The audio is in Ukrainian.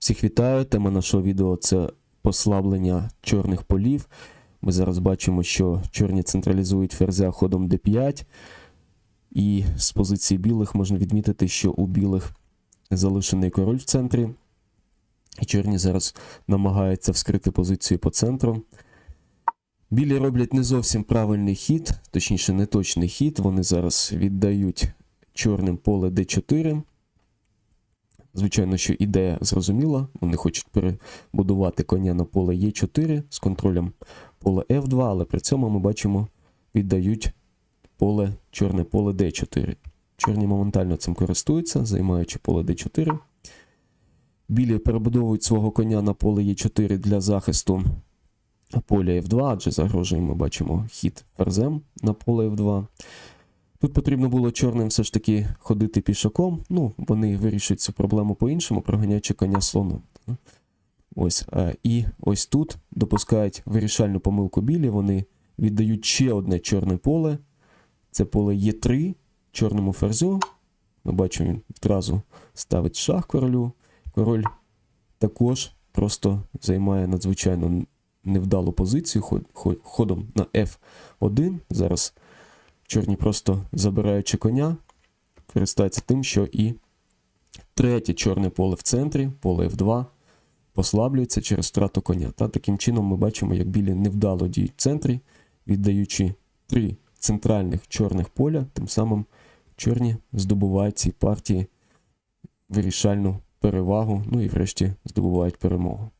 Всіх вітаю. Тема нашого відео це послаблення чорних полів. Ми зараз бачимо, що чорні централізують ферзя ходом d5. І з позиції білих можна відмітити, що у білих залишений король в центрі. І чорні зараз намагаються вскрити позицію по центру. Білі роблять не зовсім правильний хід, точніше, неточний хід. Вони зараз віддають чорним поле d4. Звичайно, що ідея зрозуміла. Вони хочуть перебудувати коня на поле Е4 з контролем поле F2, але при цьому ми бачимо, віддають поле, чорне поле D4. Чорні моментально цим користуються, займаючи поле D4. Білі перебудовують свого коня на поле Е4 для захисту поля F2, адже загрожує, ми бачимо хід ферзем на поле F2. Тут потрібно було чорним все ж таки ходити пішаком. Ну, вони вирішують цю проблему по-іншому, проганяючи коня слоном. Ось. І ось тут допускають вирішальну помилку білі. Вони віддають ще одне чорне поле. Це поле Е3 чорному ферзю. Ми бачимо, він відразу ставить шах королю. Король також просто займає надзвичайно невдалу позицію ход- ход- ходом на F1. Зараз чорні просто забираючи коня, користаються тим, що і третє чорне поле в центрі, поле F2, послаблюється через втрату коня. Та таким чином ми бачимо, як білі невдало діють в центрі, віддаючи три центральних чорних поля, тим самим чорні здобувають цій партії вирішальну перевагу, ну і врешті здобувають перемогу.